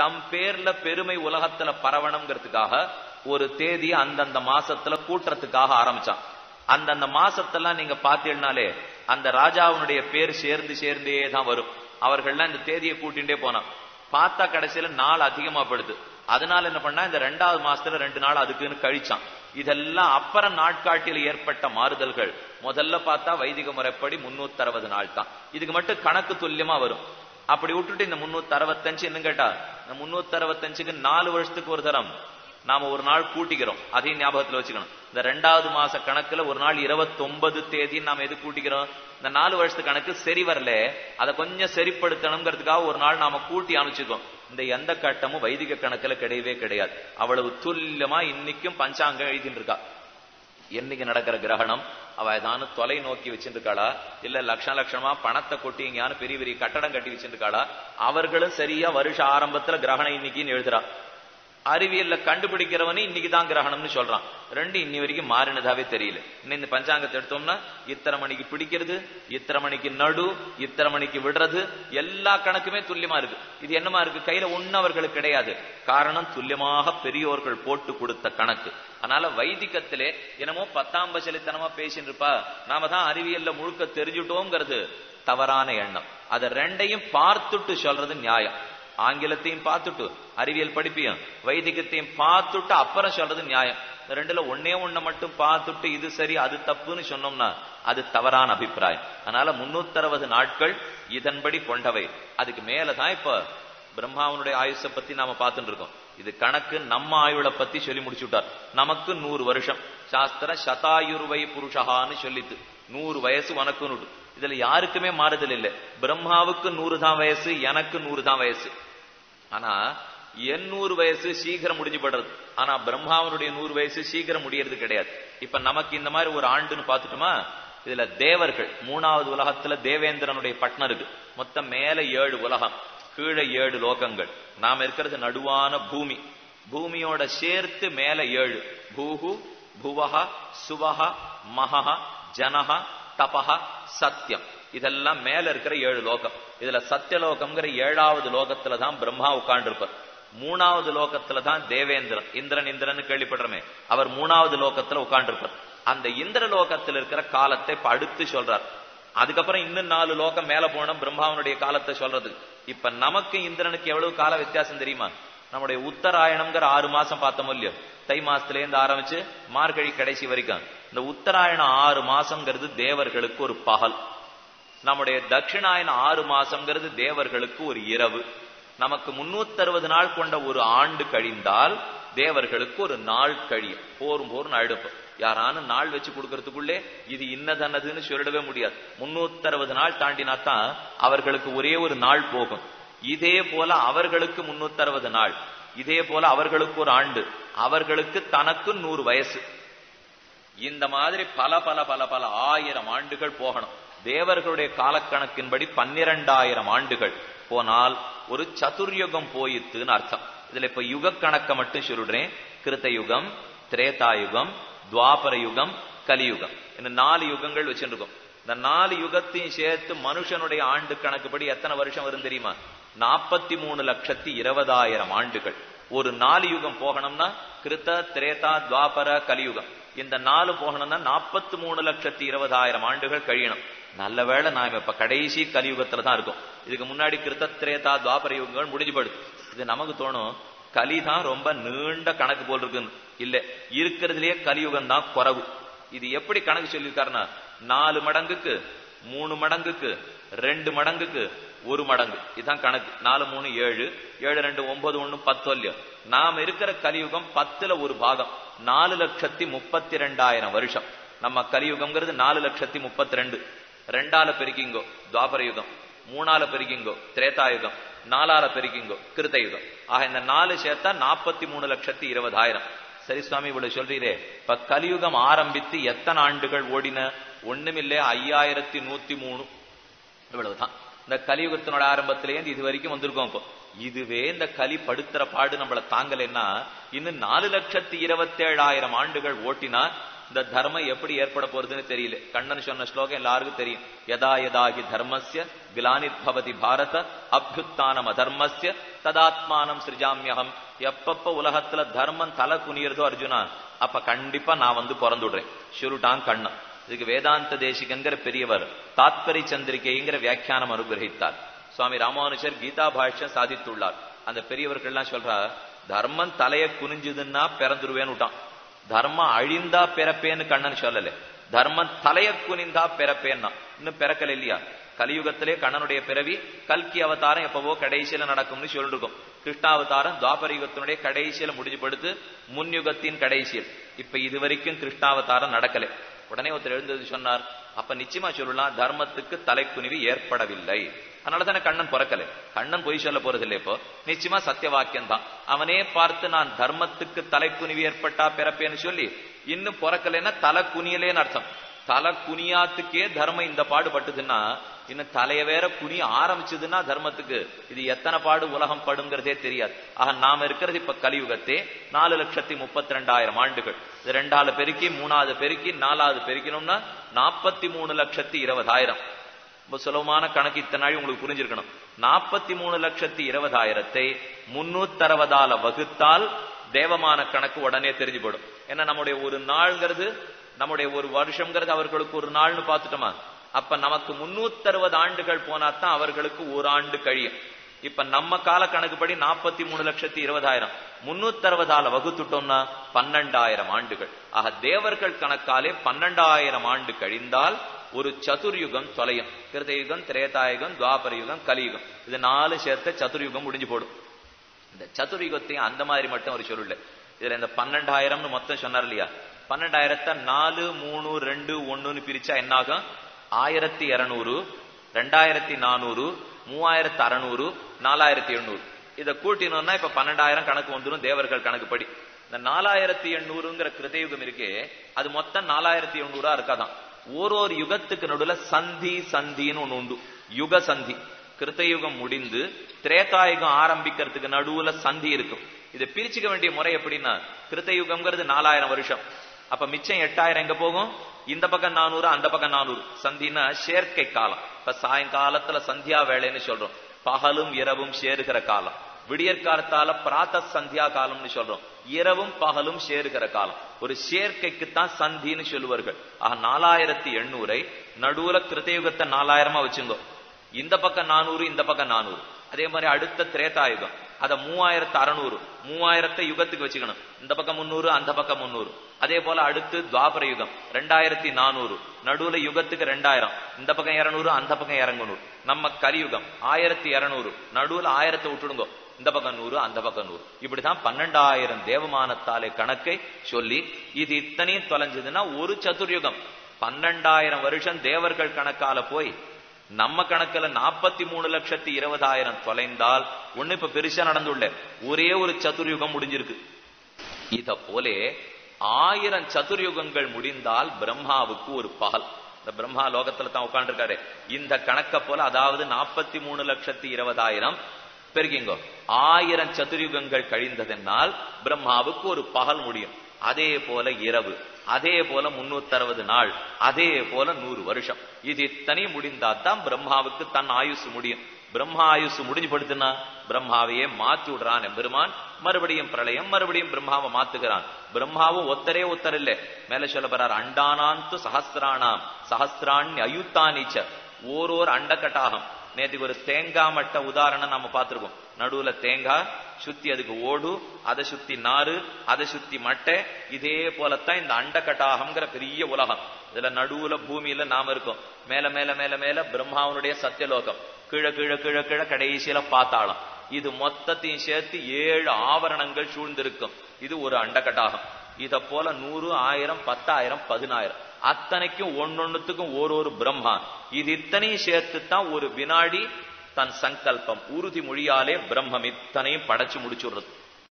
தம் பேர்ல பெருமை உலகத்துல பரவணுங்கிறதுக்காக ஒரு தேதி அந்தந்த மாசத்துல கூட்டுறதுக்காக ஆரம்பிச்சான். அந்தந்த மாசத்தெல்லாம் நீங்க பாத்தீங்கன்னாலே அந்த ராஜாவுடைய பேர் சேர்ந்து சேர்ந்தே தான் வரும். அவர்கள்லாம் இந்த தேதியை கூட்டிகிட்டே போனான். பார்த்தா கடைசியில நாள் அதிகமா படுது அதனால என்ன பண்ணா இந்த ரெண்டாவது மாசத்துல ரெண்டு நாள் அதுக்குன்னு கழிச்சான். இதெல்லாம் அப்புறம் நாட்காட்டியில் ஏற்பட்ட மாறுதல்கள். முதல்ல பார்த்தா வைதிக முறைப்படி முன்னூத்தி அறுபது நாள் தான் இதுக்கு மட்டும் கணக்கு துல்லியமா வரும். அப்படி விட்டுட்டு இந்த முன்னூத்தி அறுபத்தஞ்சு என்ன கேட்டா? இந்த முன்னூத்தி அறுபத்தஞ்சுக்கு நாலு வருஷத்துக்கு ஒரு தரம். நாம ஒரு நாள் கூட்டிக்கிறோம். அதையும் ஞாபகத்துல வச்சுக்கணும். இந்த ரெண்டாவது மாச கணக்குல ஒரு நாள் இருபத்தி ஒன்பது தேதி நாம எது கூட்டிக்கிறோம்? இந்த நாலு வருஷத்து கணக்கு சரி வரல. அதை கொஞ்சம் சரிப்படுத்தணுங்கிறதுக்காக ஒரு நாள் நாம கூட்டி அனுப்பிச்சுக்கோம் இந்த எந்த கட்டமும் வைதிக கணக்குல கிடையவே கிடையாது. அவ்வளவு துல்லியமா இன்னைக்கும் பஞ்சாங்கம் எழுதிட்டு இருக்கா. என்னைக்கு நடக்கிற கிரகணம்? அவ ஏதானு தொலை நோக்கி வச்சிருக்காளா இல்ல லட்ச லட்சமா பணத்தை கொட்டி பெரிய பெரிய கட்டடம் கட்டி வச்சிருக்காளா அவர்களும் சரியா வருஷ ஆரம்பத்துல கிரகணம் இன்னைக்குன்னு எழுதுறா. அறிவியல்ல கண்டுபிடிக்கிறவனே இன்னைக்கு தான் கிரகணம்னு சொல்றான். ரெண்டு இன்னி வரைக்கும் மாறினதாவே தெரியல. இன்னும் இந்த பஞ்சாங்கத்தை எடுத்தோம்னா இத்தனை மணிக்கு பிடிக்கிறது இத்தனை மணிக்கு நடு இத்தனை மணிக்கு விடுறது எல்லா கணக்குமே துல்லியமா இருக்கு. இது என்னமா இருக்கு? கையில ஒன்னவர்களுக்கு கிடையாது. காரணம் துல்லியமாக பெரியோர்கள் போட்டு கொடுத்த கணக்கு. அதனால வைதிகத்திலே என்னமோ பத்தாம் பசலித்தனமா பேசின்னு இருப்பா நாம தான் அறிவியல்ல முழுக்க தெரிஞ்சுட்டோங்கிறது தவறான எண்ணம். அதை ரெண்டையும் பார்த்துட்டு சொல்றது நியாயம். ஆங்கிலத்தையும் பார்த்துட்டு அறிவியல் படிப்பையும் வைதிகத்தையும் பார்த்துட்டு அப்புறம் சொல்றது நியாயம். இந்த ரெண்டுல ஒன்னே ஒண்ண மட்டும் பார்த்துட்டு இது சரி அது தப்புன்னு சொன்னோம்னா அது தவறான அபிப்பிராயம். அதனால முன்னூத்தி நாட்கள் இதன்படி கொண்டவை. அதுக்கு மேலதான் இப்ப பிரம்மாவனுடைய ஆயுஷ பத்தி நாம பார்த்துட்டு இருக்கோம். இது கணக்கு நம்ம ஆயுளை பத்தி சொல்லி முடிச்சு விட்டார் நமக்கு நூறு வருஷம். சாஸ்திர சதாயுர்வை புருஷகான்னு சொல்லித்து நூறு வயசு உனக்கு இதுல யாருக்குமே மாறுதல் இல்லை. பிரம்மாவுக்கு நூறு தான் வயசு எனக்கு நூறு தான் வயசு. ஆனா எண்ணூறு வயசு சீக்கிரம் முடிஞ்சு படுறது ஆனா பிரம்மாவனுடைய நூறு வயசு சீக்கிரம் முடியறது கிடையாது. இப்ப நமக்கு இந்த மாதிரி ஒரு ஆண்டுன்னு பாத்துட்டோமா இதுல தேவர்கள் மூணாவது உலகத்துல தேவேந்திரனுடைய பட்னம் இருக்கு. மொத்தம் மேல ஏழு உலகம் கீழே ஏழு லோகங்கள். நாம இருக்கிறது நடுவான பூமி. பூமியோட சேர்த்து மேல ஏழு. பூஹு புவஹ சுவஹ மகஹ ஜனஹ தபஹ சத்தியம் இதெல்லாம் மேல இருக்கிற ஏழு லோகம். இதுல சத்தியலோகம்ங்கிற ஏழாவது லோகத்துல தான் பிரம்மா உட்காண்டிருப்பார் இருப்பார் மூணாவது லோகத்துல தான் தேவேந்திரன். இந்திரன் இந்திரன் கேள்விப்படுறமே. அவர் மூணாவது லோகத்துல உட்கார்ந்து இருப்பார் அந்த இந்திர லோகத்தில் இருக்கிற காலத்தை இப்ப அடுத்து சொல்றார். அதுக்கப்புறம் இன்னும் நாலு லோகம் மேல போனோம் பிரம்மாவனுடைய காலத்தை சொல்றது இப்ப நமக்கு இந்திரனுக்கு எவ்வளவு கால வித்தியாசம் தெரியுமா? நம்முடைய உத்தராயணம்ங்கிற ஆறு மாசம் பார்த்தோம் இல்லையோ? தை மாசத்துல இருந்து ஆரம்பிச்சு மார்கழி கடைசி வரைக்கும். இந்த உத்தராயணம் ஆறு மாசம்ங்கிறது தேவர்களுக்கு ஒரு பகல். நம்முடைய தட்சிணாயன ஆறு மாசம்ங்கிறது தேவர்களுக்கு ஒரு இரவு. நமக்கு முன்னூத்தி அறுபது நாள் கொண்ட ஒரு ஆண்டு கழிந்தால் தேவர்களுக்கு ஒரு நாள் கழியும் போரும் போரும் அடுப்பு யாரானும் நாள் வச்சு கொடுக்கறதுக்குள்ளே இது இன்னதன்னதுன்னு சொல்லிடவே முடியாது. முன்னூத்தி அறுபது நாள் தாண்டினாத்தான் அவர்களுக்கு ஒரே ஒரு நாள் போகும். இதே போல அவர்களுக்கு முன்னூத்தி அறுபது நாள். இதே போல அவர்களுக்கு ஒரு ஆண்டு. அவர்களுக்கு தனக்கு நூறு வயசு. இந்த மாதிரி பல பல பல பல ஆயிரம் ஆண்டுகள் போகணும். தேவர்களுடைய காலக்கணக்கின்படி பன்னிரண்டாயிரம் ஆண்டுகள். போனால் ஒரு சதுர்யுகம் போயித்துன்னு அர்த்தம். இதுல இப்ப யுக கணக்க மட்டும் சொல்லுறேன் கிருத்த யுகம் திரேதாயுகம் துவாபர யுகம் கலியுகம். இன்னும் நாலு யுகங்கள் வச்சிருக்கோம். இந்த நாலு யுகத்தையும் சேர்த்து மனுஷனுடைய ஆண்டு கணக்குப்படி எத்தனை வருஷம் வரும் தெரியுமா? நாற்பத்தி மூணு லட்சத்தி இருபதாயிரம் ஆண்டுகள். ஒரு நாலு யுகம் போகணும்னா கிருத்த திரேதா துவாபர கலியுகம். இந்த நாலு போகணும்னா நாற்பத்தி மூணு லட்சத்தி இருபதாயிரம் ஆண்டுகள் கழியணும். நல்ல வேளை நான் இப்ப கடைசி கலியுகத்துல தான் இருக்கும். இதுக்கு முன்னாடி கிருத்த திரேதா துவாபர யுகங்கள் முடிஞ்சு படுது இது நமக்கு தோணும் கலி தான் ரொம்ப நீண்ட கணக்கு போல் இருக்குன்னு. இல்ல இருக்கிறதுலயே கலியுகம் தான் குறவு. இது எப்படி கணக்கு சொல்லியிருக்காருன்னா நாலு மடங்குக்கு மூணு மடங்குக்கு ரெண்டு மடங்குக்கு ஒரு மடங்கு. இதுதான் கணக்கு. நாலு மூணு ஏழு. ஏழு ரெண்டு ஒன்பது ஒண்ணு பத்து இல்லையோ? நாம இருக்கிற கலியுகம் பத்துல ஒரு பாகம். நாலு லட்சத்தி முப்பத்தி ரெண்டாயிரம் வருஷம். நம்ம கலியுகம்ங்கிறது நாலு லட்சத்தி முப்பத்தி ரெண்டு ரெண்டால பெருக்கிங்கோ துவாபர யுகம். மூணால பெருக்கிங்கோ திரேதாயுகம் நாலால பெருக்கிங்கோ கிருத்த யுகம். ஆக இந்த நாலு சேர்த்தா நாற்பத்தி மூணு லட்சத்தி இருபதாயிரம். சரி சுவாமி இவ்வளவு சொல்றீரே. இப்ப கலியுகம் ஆரம்பித்து எத்தனை ஆண்டுகள் ஓடின? ஒண்ணுமில்ல ஐயாயிரத்தி நூத்தி மூணு. இவ்வளவுதான். இந்த கலியுகத்தினோட ஆரம்பத்திலேருந்து இது வரைக்கும் வந்திருக்கோம் இப்போ. இதுவே இந்த கலி படுத்துற பாடு நம்மள தாங்கலைன்னா இன்னும் நாலு லட்சத்தி இருபத்தி ஏழாயிரம் ஆண்டுகள் ஓட்டினா இந்த தர்மம் எப்படி ஏற்பட போறதுன்னு தெரியல. கண்ணன் சொன்ன ஸ்லோகம் எல்லாருக்கும் தெரியும். யதா யதாகி தர்மஸ்ய கிலானித்பவதி பாரத அபியுத்தானம் அதர்மஸ்ய ததாத்மானம் சிருஜாமியகம் எப்பப்ப உலகத்துல தர்மம் தலை குனியறதோ அர்ஜுனா அப்ப கண்டிப்பா நான் வந்து பிறந்துடுறேன். சுருட்டான் கண்ணன். இதுக்கு வேதாந்த தேசிகங்கிற பெரியவர் தாத்பரி சந்திரிகைங்கிற வியாக்கியானம் அனுகிரகித்தார். சுவாமி ராமானுஜர் கீதா பாஷ்யம் சாதித்துள்ளார். அந்த பெரியவர்கள் எல்லாம் சொல்றா தர்மம் தலைய குனிஞ்சுதுன்னா பிறந்துருவேன்னு விட்டான். தர்மம் அழிந்தா பிறப்பேன்னு கண்ணன் சொல்லல. தர்மம் தலைய குனிந்தா பிறப்பேன்னா. இன்னும் பிறக்கல இல்லையா? கலியுகத்திலே கண்ணனுடைய பிறவி கல்கி அவதாரம் எப்பவோ கடைசியில நடக்கும்னு சொல்லிருக்கோம். கிருஷ்ணாவதாரம் துவாபர யுகத்தினுடைய கடைசியில முடிஞ்சு படுத்து முன்யுகத்தின் கடைசியில். இப்ப இது வரைக்கும் கிருஷ்ணாவதாரம் நடக்கல. உடனே ஒருத்தர் எழுந்தது சொன்னார் அப்ப நிச்சயமா சொல்லலாம் தர்மத்துக்கு தலைக்குனிவு ஏற்படவில்லை. அதனால தானே கண்ணன் பிறக்கல. கண்ணன் பொய் சொல்ல போறது இப்போ. நிச்சயமா சத்திய வாக்கியம் தான் அவனே பார்த்து நான் தர்மத்துக்கு தலைக்குனிவு ஏற்பட்டா பிறப்பேன்னு சொல்லி இன்னும் பிறக்கலைன்னா தலை குனியலேன்னு அர்த்தம். தலை குனியாத்துக்கே தர்மம் இந்த பாடு பட்டுதுன்னா இன்னும் தலைய வேற குனிய ஆரம்பிச்சதுன்னா தர்மத்துக்கு இது எத்தனை பாடு உலகம் படுங்கிறதே தெரியாது. ஆக நாம இருக்கிறது இப்ப கலியுகத்தே நாலு லட்சத்தி முப்பத்தி ரெண்டாயிரம் ஆண்டுகள். இது ரெண்டாவது பெருக்கி மூணாவது பெருக்கி நாலாவது பெருக்கணும்னா நாற்பத்தி மூணு லட்சத்தி இருபதாயிரம். ரொம்ப சுலபமான கணக்கு இத்தனை நாள் உங்களுக்கு புரிஞ்சிருக்கணும். நாற்பத்தி மூணு லட்சத்தி இருபதாயிரத்தை முன்னூத்தறுபதால வகுத்தால் தேவமான கணக்கு உடனே தெரிஞ்சு போடும் ஏன்னா நம்முடைய ஒரு நாள்ங்கிறது நம்முடைய ஒரு வருஷம்ங்கிறது அவர்களுக்கு ஒரு நாள்னு பார்த்துட்டோமா? அப்ப நமக்கு முன்னூத்தறுபது ஆண்டுகள் போனாதான் அவர்களுக்கு ஒரு ஆண்டு கழியும். இப்ப நம்ம கால கணக்குப்படி நாற்பத்தி மூணு லட்சத்தி இருபதாயிரம். முன்னூத்தறுபதால வகுத்துட்டோம்னா பன்னெண்டாயிரம் ஆண்டுகள். ஆக தேவர்கள் கணக்காலே பன்னெண்டாயிரம் ஆண்டு கழிந்தால் ஒரு சதுர்யுகம் தொலையும். கிருதயுகம் திரேதாயுகம் துவாபர யுகம் கலியுகம். இது நாலு சேர்த்த சதுர்யுகம் முடிஞ்சு போடும். இந்த சதுர்யுகத்தையும் அந்த மாதிரி மட்டும் ஒரு சொல்லல. இதுல இந்த பன்னெண்டாயிரம்னு மொத்தம் சொன்னார் இல்லையா? பன்னெண்டாயிரத்தை நாலு மூணு ரெண்டு ஒண்ணுன்னு பிரிச்சா என்னாகும்? ஆயிரத்தி இருநூறு ரெண்டாயிரத்தி நானூறு மூவாயிரத்தி அறநூறு நாலாயிரத்தி எண்ணூறு. இதை கூட்டினோம்னா இப்ப பன்னெண்டாயிரம் கணக்கு வந்துடும் தேவர்கள் கணக்குப்படி இந்த நாலாயிரத்தி எண்ணூறுங்கிற கிருதயுகம் இருக்கே அது மொத்தம் நாலாயிரத்தி எண்ணூறா இருக்காதான். ஒரு யுகத்துக்கு நடுவுல சந்தி சந்தின்னு ஒண்ணு உண்டு. யுக சந்தி. கிருத்தயுகம் முடிந்து திரேதாயுகம் ஆரம்பிக்கிறதுக்கு நடுவுல சந்தி இருக்கும். இதை பிரிச்சுக்க வேண்டிய முறை எப்படின்னா கிருத்தயுகம்ங்கிறது நாலாயிரம் வருஷம். அப்ப மிச்சம் எட்டாயிரம் எங்க போகும்? இந்த பக்கம் நானூறு அந்த பக்கம் நானூறு. சந்தினா சேர்க்கை காலம். இப்ப சாயங்காலத்துல சந்தியா வேலைன்னு சொல்றோம். பகலும் இரவும் சேருகிற காலம். விடியற்காலத்தால பிராத்த சந்தியா காலம்னு சொல்றோம். இரவும் பகலும் சேருகிற காலம். ஒரு சேர்க்கைக்குத்தான் சந்தின்னு சொல்லுவார்கள். ஆக நாலாயிரத்தி எண்ணூரை நடுவுல கிருத்தயுகத்தை நாலாயிரமா வச்சுங்கோ. இந்த பக்கம் நானூறு இந்த பக்கம் நானூறு. அதே மாதிரி அடுத்த திரேதாயுகம். அத மூவாயிரத்து அறநூறு மூவாயிரத்தை யுகத்துக்கு வச்சுக்கணும். இந்த பக்கம் முன்னூறு அந்த பக்கம் முன்னூறு அதே போல அடுத்து துவாபர யுகம் ரெண்டாயிரத்தி நானூறு. நடுவுல யுகத்துக்கு ரெண்டாயிரம். இந்த பக்கம் இருநூறு அந்த பக்கம் இறங்கநூறு நம்ம கலியுகம் ஆயிரத்தி இருநூறு. நடுவுல ஆயிரத்தை விட்டுடுங்கோ. இந்த பக்கம் நூறு அந்த பக்கம் நூறு. இப்படிதான் பன்னெண்டாயிரம் தேவமானத்தாலே கணக்கை சொல்லி இது இத்தனையும் தொலைஞ்சதுன்னா ஒரு சதுர்யுகம். பன்னெண்டாயிரம் வருஷம் தேவர்கள் கணக்கால போய் நம்ம கணக்குல நாற்பத்தி மூணு லட்சத்தி இருபதாயிரம் தொலைந்தால் ஒண்ணு இப்ப பெருசா நடந்துள்ள. ஒரே ஒரு சதுர்யுகம் முடிஞ்சிருக்கு. இத போலே ஆயிரம் சதுர்யுகங்கள் முடிந்தால் பிரம்மாவுக்கு ஒரு பகல் இந்த பிரம்மா லோகத்துல தான் உட்காந்துருக்காரு இந்த கணக்க போல அதாவது நாற்பத்தி மூணு லட்சத்தி இருபதாயிரம் பெருகிங்கோ ஆயிரம் சதுர்யுகங்கள் கழிந்ததென்னால் பிரம்மாவுக்கு ஒரு பகல் முடியும். அதே போல இரவு. அதே போல முன்னூத்தி அறுபது நாள் அதே போல நூறு வருஷம். இது இத்தனை முடிந்தாதான் பிரம்மாவுக்கு தன் ஆயுசு முடியும். பிரம்மா ஆயுசு முடிஞ்சு படுத்துனா பிரம்மாவையே மாத்தி விடுறான் பெருமான் மறுபடியும் பிரளயம் மறுபடியும் பிரம்மாவை மாத்துகிறான். பிரம்மாவும் ஒத்தரே ஒத்தர் இல்ல. மேல சொல்ல போறார் அண்டானாந்து சஹசிராணாம் சஹசிராணி அயுத்தானிச்ச. ஓரோர் அண்டக்கட்டாகம். நேற்றுக்கு ஒரு தேங்காய் மட்ட உதாரணம் நம்ம பார்த்திருக்கோம். நடுவுல தேங்காய் சுத்தி அதுக்கு ஓடு அதை சுத்தி நாறு அதை சுத்தி மட்டை இதே போலத்தான் இந்த அண்டக்கட்டாகம்ங்கிற பெரிய உலகம். இதுல நடுவுல பூமியில நாம இருக்கோம். மேல மேல மேல மேல பிரம்மாவனுடைய சத்தியலோகம். கீழே கீழே கீழே கீழே கடைசியில பார்த்தாலும் இது மொத்தத்தையும் சேர்த்து ஏழு ஆவரணங்கள் சூழ்ந்திருக்கும். இது ஒரு அண்டகட்டாகம் இத போல நூறு ஆயிரம் பத்தாயிரம் பதினாயிரம். அத்தனைக்கும் ஒன்னொன்னுத்துக்கும் ஒரு ஒரு பிரம்மா. இது இத்தனையும் சேர்த்துத்தான் ஒரு வினாடி தன் சங்கல்பம். உறுதி மொழியாலே பிரம்மம் இத்தனையும் படைச்சு முடிச்சுடுறது.